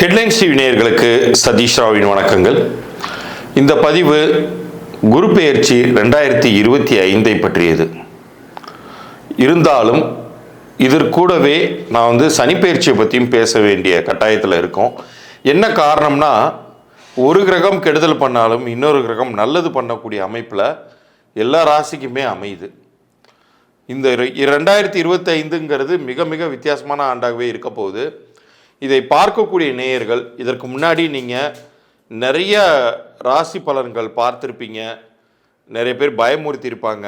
Headlines TV நேயர்களுக்கு சதீஷ் ராவின் வணக்கங்கள். இந்த பதிவு குரு பெயர்ச்சி ரெண்டாயிரத்தி இருபத்தி ஐந்தை பற்றியது. இருந்தாலும் இதற்கூடவே நான் வந்து சனிப்பெயர்ச்சியை பற்றியும் பேச வேண்டிய கட்டாயத்தில் இருக்கோம். என்ன காரணம்னா ஒரு கிரகம் கெடுதல் பண்ணாலும் இன்னொரு கிரகம் நல்லது பண்ணக்கூடிய அமைப்பில் எல்லா ராசிக்குமே அமையுது. இந்த ரெண்டாயிரத்தி இருபத்தி ஐந்துங்கிறது மிக மிக வித்தியாசமான ஆண்டாகவே இருக்க போகுது. இதை பார்க்கக்கூடிய நேயர்கள் இதற்கு முன்னாடி நீங்கள் நிறைய ராசி பலன்கள் பார்த்துருப்பீங்க. நிறைய பேர் பயமுறுத்தியிருப்பாங்க.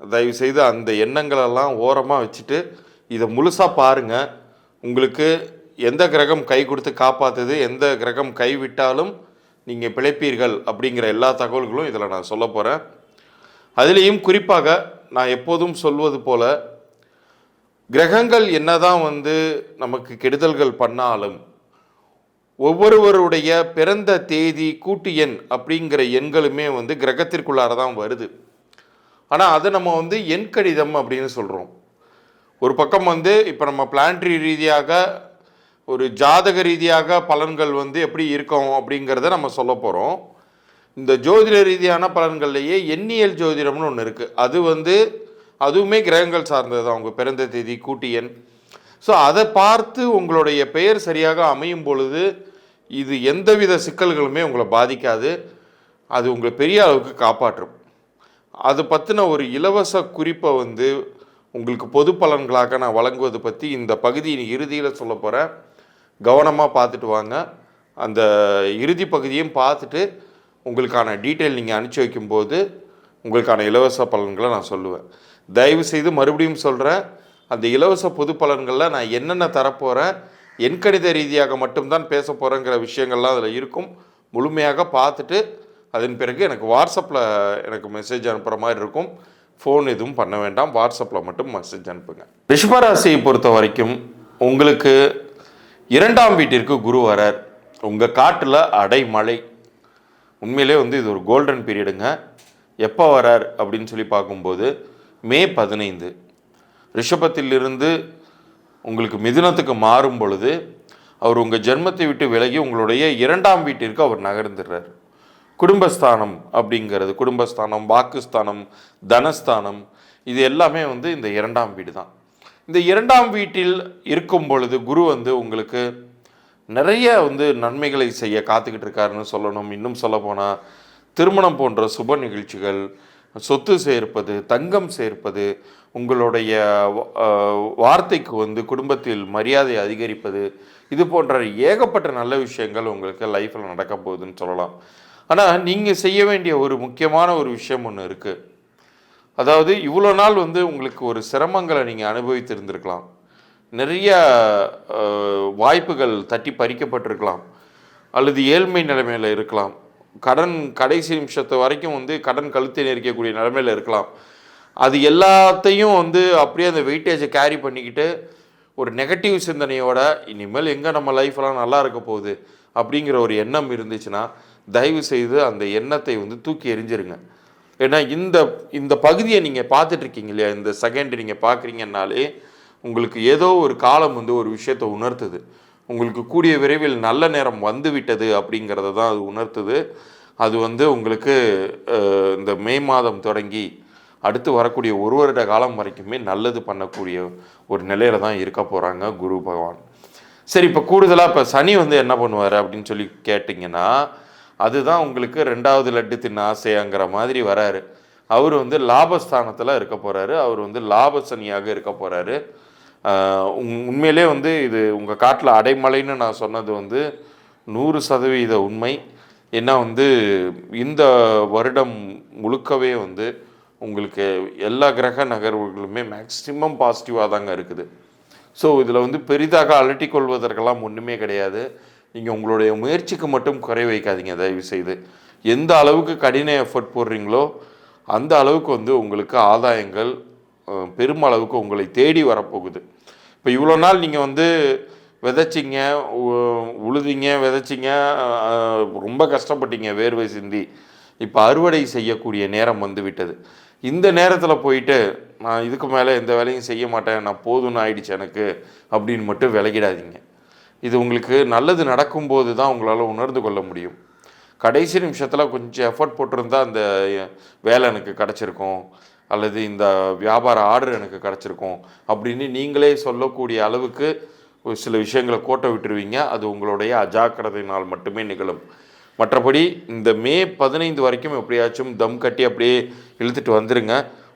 தயவுசெய்து அந்த எண்ணங்களெல்லாம் ஓரமாக வச்சுட்டு இதை முழுசாக பாருங்கள் உங்களுக்கு எந்த கிரகம் கை கொடுத்து காப்பாற்றுது எந்த கிரகம் கைவிட்டாலும் நீங்கள் பிழைப்பீர்கள் அப்படிங்கிற எல்லா தகவல்களும் இதில் நான் சொல்ல போகிறேன் அதுலேயும் குறிப்பாக நான் எப்போதும் சொல்வது போல் கிரகங்கள் என்னதான் வந்து நமக்கு கெடுதல்கள் பண்ணாலும் ஒவ்வொருவருடைய பிறந்த தேதி கூட்டு எண் அப்படிங்கிற எண்களுமே வந்து கிரகத்திற்குள்ளார தான் வருது. ஆனால் அதை நம்ம வந்து எண் கடிதம் அப்படின்னு சொல்கிறோம் ஒரு பக்கம் வந்து இப்போ நம்ம பிளான்ட்ரி ரீதியாக ஒரு ஜாதக ரீதியாக பலன்கள் வந்து எப்படி இருக்கும் அப்படிங்கிறத நம்ம சொல்ல போகிறோம் இந்த ஜோதிட ரீதியான பலன்கள்லையே எண்ணியல் ஜோதிடம்னு ஒன்று இருக்குது அது வந்து அதுவுமே கிரகங்கள் சார்ந்தது தான். உங்கள் பிறந்த தேதி கூட்டியன் ஸோ அதை பார்த்து உங்களுடைய பெயர் சரியாக அமையும் பொழுது இது எந்தவித சிக்கல்களுமே உங்களை பாதிக்காது. அது உங்களை பெரிய அளவுக்கு காப்பாற்றும். அது பற்றின ஒரு இலவச குறிப்பை வந்து உங்களுக்கு பொது பலன்களாக நான் வழங்குவது பற்றி இந்த பகுதியின் இறுதியில் சொல்ல போகிறேன் கவனமாக பார்த்துட்டு வாங்க. அந்த இறுதி பகுதியும் பார்த்துட்டு உங்களுக்கான டீட்டெயில் நீங்கள் அனுப்பிச்சி வைக்கும்போது உங்களுக்கான இலவச பலன்களை நான் சொல்லுவேன். தயவு செய்து மறுபடியும் சொல்கிறேன் அந்த இலவச பொது பலன்களில் நான் என்னென்ன தரப்போகிறேன் எண்கணித ரீதியாக மட்டும்தான் பேச போகிறேங்கிற விஷயங்கள்லாம் அதில் இருக்கும். முழுமையாக பார்த்துட்டு அதன் பிறகு எனக்கு வாட்ஸ்அப்பில் எனக்கு மெசேஜ் அனுப்புகிற மாதிரி இருக்கும். ஃபோன் எதுவும் பண்ண வேண்டாம். வாட்ஸ்அப்பில் மட்டும் மெசேஜ் அனுப்புங்க. ரிஷபராசியை பொறுத்த வரைக்கும் உங்களுக்கு இரண்டாம் வீட்டிற்கு குரு வரார். உங்கள் காட்டில் அடைமழை. உண்மையிலே வந்து இது ஒரு கோல்டன் பீரியடுங்க எப்போ வரார் அப்படின்னு சொல்லி பார்க்கும்போது மே பதினைந்து ரிஷபத்திலிருந்து உங்களுக்கு மிதுனத்துக்கு மாறும் பொழுது அவர் உங்கள் ஜென்மத்தை விட்டு விலகி உங்களுடைய இரண்டாம் வீட்டிற்கு அவர் நகர்ந்துடுறார். குடும்பஸ்தானம் அப்படிங்கிறது குடும்பஸ்தானம் வாக்குஸ்தானம் தனஸ்தானம் இது எல்லாமே வந்து இந்த இரண்டாம் வீடு தான். இந்த இரண்டாம் வீட்டில் இருக்கும் பொழுது குரு வந்து உங்களுக்கு நிறைய வந்து நன்மைகளை செய்ய காத்துக்கிட்டு இருக்காருன்னு சொல்லணும். இன்னும் சொல்ல போனால் திருமணம் போன்ற சுப நிகழ்ச்சிகள் சொத்து சேர்ப்பது தங்கம் சேர்ப்பது உங்களுடைய வார்த்தைக்கு வந்து குடும்பத்தில் மரியாதை அதிகரிப்பது இது போன்ற ஏகப்பட்ட நல்ல விஷயங்கள் உங்களுக்கு லைஃப்பில் நடக்க போகுதுன்னு சொல்லலாம். ஆனால் நீங்கள் செய்ய வேண்டிய ஒரு முக்கியமான ஒரு விஷயம் ஒன்று இருக்குது அதாவது இவ்வளோ நாள் வந்து உங்களுக்கு ஒரு சிரமங்களை நீங்கள் அனுபவித்திருந்திருக்கலாம். நிறைய வாய்ப்புகள் தட்டி பறிக்கப்பட்டிருக்கலாம். அல்லது ஏழ்மை நிலைமையில் இருக்கலாம். கடன் கடைசி நிமிஷத்து வரைக்கும் வந்து கடன் கழுத்தை நெரிக்கக்கூடிய நிலமையில் இருக்கலாம். அது எல்லாத்தையும் வந்து அப்படியே அந்த வெயிட்டேஜை கேரி பண்ணிக்கிட்டு ஒரு நெகட்டிவ் சிந்தனையோட இனிமேல் எங்கே நம்ம லைஃப்லாம் நல்லா இருக்க போகுது அப்படிங்கிற ஒரு எண்ணம் இருந்துச்சுன்னா தயவு செய்து அந்த எண்ணத்தை வந்து தூக்கி எறிஞ்சிருங்க. ஏன்னா இந்த இந்த பகுதியை நீங்கள் பார்த்துட்ருக்கீங்க இல்லையா? இந்த செகண்ட் நீங்கள் பார்க்குறீங்கன்னாலே உங்களுக்கு ஏதோ ஒரு காலம் வந்து ஒரு விஷயத்தை உணர்த்துது. உங்களுக்கு கூடிய விரைவில் நல்ல நேரம் வந்து விட்டது அப்படிங்கிறத தான் அது உணர்த்துது. அது வந்து உங்களுக்கு இந்த மே மாதம் தொடங்கி அடுத்து வரக்கூடிய ஒரு வருட காலம் வரைக்குமே நல்லது பண்ணக்கூடிய ஒரு நிலையில தான் இருக்க போகிறாங்க குரு பகவான். சரி இப்போ கூடுதலாக இப்போ சனி வந்து என்ன பண்ணுவார் அப்படின்னு சொல்லி கேட்டிங்கன்னா அதுதான் உங்களுக்கு ரெண்டாவது லட்டு தின்ன ஆசையாங்கிற மாதிரி வராரு. அவர் வந்து லாபஸ்தானத்தில் இருக்க போகிறாரு அவர் வந்து லாப சனியாக இருக்க போகிறாரு உண்மையிலே வந்து இது உங்கள் காட்டில் அடைமலைன்னு நான் சொன்னது வந்து நூறு சதவீத உண்மை. ஏன்னா வந்து இந்த வருடம் முழுக்கவே வந்து உங்களுக்கு எல்லா கிரக நகர்வுகளுமே மேக்சிமம் பாசிட்டிவாக தாங்க இருக்குது. ஸோ இதில் வந்து பெரிதாக அலட்டி கொள்வதற்கெல்லாம் ஒன்றுமே கிடையாது. நீங்கள் உங்களுடைய முயற்சிக்கு மட்டும் குறை வைக்காதீங்க தயவு செய்து எந்த அளவுக்கு கடின எஃபர்ட் போடுறீங்களோ அந்த அளவுக்கு வந்து உங்களுக்கு ஆதாயங்கள் பெருமளவுக்கு உங்களை தேடி வரப்போகுது. இப்போ இவ்வளோ நாள் நீங்கள் வந்து விதைச்சிங்க உ- உழுதிங்க விதைச்சிங்க ரொம்ப கஷ்டப்பட்டீங்க வேர்வை சிந்தி. இப்போ அறுவடை செய்யக்கூடிய நேரம் வந்து விட்டது. இந்த நேரத்தில் போயிட்டு நான் இதுக்கு மேலே எந்த வேலையும் செய்ய மாட்டேன் நான் போதும்னு ஆயிடுச்சு எனக்கு அப்படின்னு மட்டும் விலகிடாதீங்க. இது உங்களுக்கு நல்லது நடக்கும்போது தான் உங்களால் உணர்ந்து கொள்ள முடியும். கடைசி நிமிஷத்தில் கொஞ்சம் எஃபர்ட் போட்டிருந்தா அந்த வேலை எனக்கு கிடச்சிருக்கும். அல்லது இந்த வியாபார ஆர்டர் எனக்கு கிடச்சிருக்கும் அப்படின்னு நீங்களே சொல்லக்கூடிய அளவுக்கு ஒரு சில விஷயங்களை கோட்டை விட்டுருவீங்க. அது உங்களுடைய அஜாக்கிரதையினால் மட்டுமே நிகழும். மற்றபடி இந்த மே பதினைந்து வரைக்கும் எப்படியாச்சும் தம் கட்டி அப்படியே இழுத்துட்டு வந்துடுங்க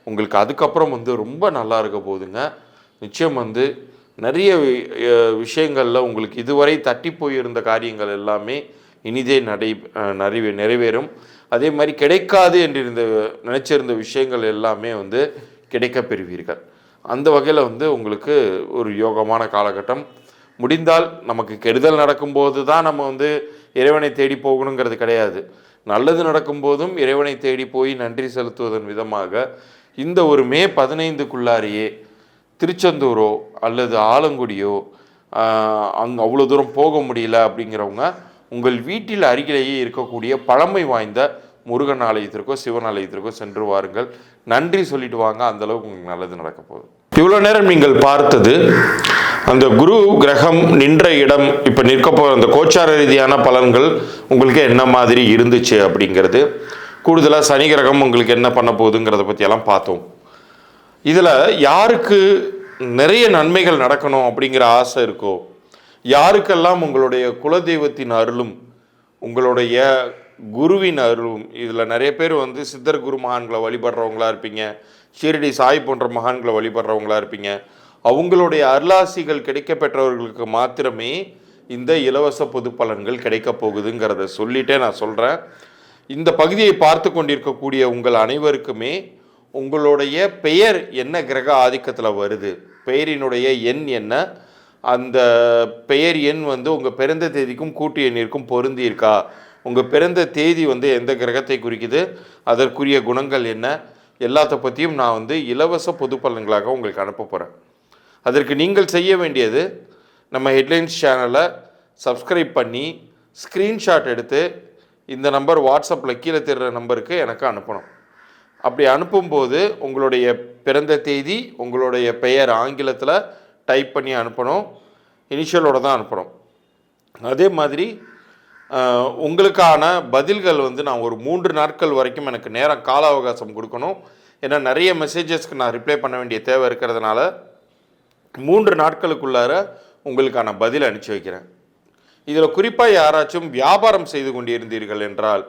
உங்களுக்கு அதுக்கப்புறம் வந்து ரொம்ப நல்லா இருக்க போகுதுங்க நிச்சயம் வந்து நிறைய விஷயங்களில் உங்களுக்கு இதுவரை தட்டி போயிருந்த காரியங்கள் எல்லாமே இனிதே நடை நிறைவே நிறைவேறும். அதே மாதிரி கிடைக்காது என்று இருந்த நினச்சிருந்த விஷயங்கள் எல்லாமே வந்து கிடைக்க பெறுவீர்கள். அந்த வகையில் வந்து உங்களுக்கு ஒரு யோகமான காலகட்டம். முடிந்தால் நமக்கு கெடுதல் நடக்கும்போது தான் நம்ம வந்து இறைவனை தேடி போகணுங்கிறது கிடையாது. நல்லது நடக்கும்போதும் இறைவனை தேடி போய் நன்றி செலுத்துவதன் விதமாக இந்த ஒரு மே பதினைந்துக்குள்ளாரியே திருச்செந்தூரோ அல்லது ஆலங்குடியோ அங்கே அவ்வளோ தூரம் போக முடியல அப்படிங்கிறவங்க உங்கள் வீட்டில் அருகிலேயே இருக்கக்கூடிய பழமை வாய்ந்த முருகன் ஆலயத்திற்கோ சிவன் ஆலயத்திற்கோ சென்று வாருங்கள். நன்றி சொல்லிட்டு வாங்க. அந்த அளவுக்கு உங்களுக்கு நல்லது நடக்க போகுது. இவ்வளோ நேரம் நீங்கள் பார்த்தது அந்த குரு கிரகம் நின்ற இடம் இப்போ நிற்க போகிற அந்த கோச்சார ரீதியான பலன்கள் உங்களுக்கு என்ன மாதிரி இருந்துச்சு அப்படிங்கிறது. கூடுதலாக சனி கிரகம் உங்களுக்கு என்ன பண்ண போகுதுங்கிறத பற்றியெல்லாம் பார்த்தோம். இதில் யாருக்கு நிறைய நன்மைகள் நடக்கணும் அப்படிங்கிற ஆசை இருக்கோ யாருக்கெல்லாம் உங்களுடைய குலதெய்வத்தின் அருளும் உங்களுடைய குருவின் அருளும் இதில் நிறைய பேர் வந்து சித்தர் குரு மகான்களை வழிபடுறவங்களா இருப்பீங்க ஷீரடி சாய் போன்ற மகான்களை வழிபடுறவங்களா இருப்பீங்க அவங்களுடைய அருளாசிகள் கிடைக்க பெற்றவர்களுக்கு மாத்திரமே இந்த இலவச பொது பலன்கள் கிடைக்க போகுதுங்கிறத சொல்லிட்டே நான் சொல்கிறேன் இந்த பகுதியை பார்த்து கொண்டிருக்கக்கூடிய உங்கள் அனைவருக்குமே உங்களுடைய பெயர் என்ன கிரக ஆதிக்கத்தில் வருது? பெயரினுடைய எண் என்ன? அந்த பெயர் எண் வந்து உங்கள் பிறந்த தேதிக்கும் கூட்டு எண்ணிற்கும் பொருந்தி இருக்கா உங்கள் பிறந்த தேதி வந்து எந்த கிரகத்தை குறிக்குது? அதற்குரிய குணங்கள் என்ன? எல்லாத்த பற்றியும் நான் வந்து இலவச பொது பலன்களாக உங்களுக்கு அனுப்ப போகிறேன் அதற்கு நீங்கள் செய்ய வேண்டியது நம்ம ஹெட்லைன்ஸ் சேனலை சப்ஸ்கிரைப் பண்ணி ஸ்க்ரீன்ஷாட் எடுத்து இந்த நம்பர் வாட்ஸ்அப்பில் கீழே தெரிகிற நம்பருக்கு எனக்கு அனுப்பணும். அப்படி அனுப்பும்போது உங்களுடைய பிறந்த தேதி உங்களுடைய பெயர் ஆங்கிலத்தில் டைப் பண்ணி அனுப்பணும். இனிஷியலோட தான் அனுப்பணும். அதே மாதிரி உங்களுக்கான பதில்கள் வந்து நான் ஒரு மூன்று நாட்கள் வரைக்கும் எனக்கு நேரம் கால அவகாசம் கொடுக்கணும். ஏன்னா நிறைய மெசேஜஸ்க்கு நான் ரிப்ளை பண்ண வேண்டிய தேவை இருக்கிறதுனால மூன்று நாட்களுக்குள்ளார உங்களுக்கான பதில் அனுப்பிச்சி வைக்கிறேன். இதில் குறிப்பாக யாராச்சும் வியாபாரம் செய்து கொண்டிருந்தீர்கள் என்றால்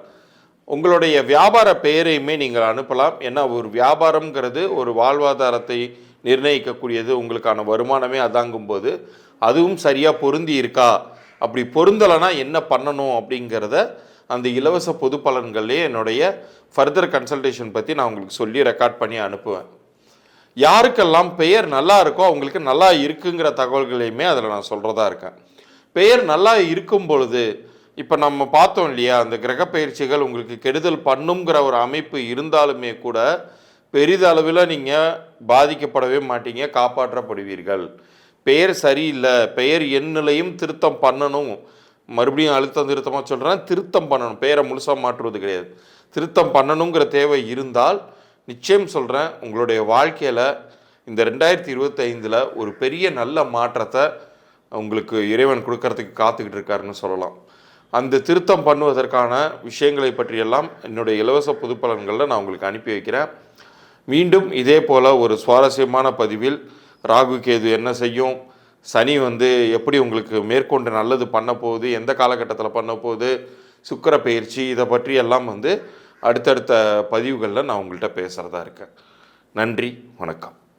உங்களுடைய வியாபார பெயரையுமே நீங்கள் அனுப்பலாம். ஏன்னா ஒரு வியாபாரம்ங்கிறது ஒரு வாழ்வாதாரத்தை நிர்ணயிக்கக்கூடியது உங்களுக்கான வருமானமே அதாங்கும்போது அதுவும் சரியாக பொருந்தி இருக்கா? அப்படி பொருந்தலைன்னா என்ன பண்ணணும் அப்படிங்கிறத அந்த இலவச பொது பலன்கள்லேயே என்னுடைய ஃபர்தர் கன்சல்டேஷன் பற்றி நான் உங்களுக்கு சொல்லி ரெக்கார்ட் பண்ணி அனுப்புவேன். யாருக்கெல்லாம் பெயர் நல்லா இருக்கோ அவங்களுக்கு நல்லா இருக்குங்கிற தகவல்களையுமே அதில் நான் சொல்கிறதா இருக்கேன். பெயர் நல்லா இருக்கும் பொழுது இப்போ நம்ம பார்த்தோம் இல்லையா அந்த கிரக பயிற்சிகள் உங்களுக்கு கெடுதல் பண்ணுங்கிற ஒரு அமைப்பு இருந்தாலுமே கூட பெரிதளவில் நீங்கள் பாதிக்கப்படவே மாட்டீங்க காப்பாற்றப்படுவீர்கள். பெயர் சரியில்லை பெயர் எண்ணிலையும் திருத்தம் பண்ணணும். மறுபடியும் அழுத்தம் திருத்தமாக சொல்கிறேன் திருத்தம் பண்ணணும். பெயரை முழுசாக மாற்றுவது கிடையாது. திருத்தம் பண்ணணுங்கிற தேவை இருந்தால் நிச்சயம் சொல்கிறேன் உங்களுடைய வாழ்க்கையில் இந்த ரெண்டாயிரத்தி இருபத்தைந்தில் ஒரு பெரிய நல்ல மாற்றத்தை உங்களுக்கு இறைவன் கொடுக்கறதுக்கு காத்துக்கிட்டு இருக்காருன்னு சொல்லலாம். அந்த திருத்தம் பண்ணுவதற்கான விஷயங்களை பற்றியெல்லாம் என்னுடைய இலவச புதுப்பலன்களில் நான் உங்களுக்கு அனுப்பி வைக்கிறேன். மீண்டும் இதே போல் ஒரு சுவாரஸ்யமான பதிவில் ராகு கேது என்ன செய்யும் சனி வந்து எப்படி உங்களுக்கு மேற்கொண்டு நல்லது பண்ண போகுது எந்த காலகட்டத்தில் பண்ண போகுது சுக்கிர பயிற்சி இதை பற்றி எல்லாம் வந்து அடுத்தடுத்த பதிவுகளில் நான் உங்கள்கிட்ட பேசுகிறதா இருக்கேன். நன்றி வணக்கம்.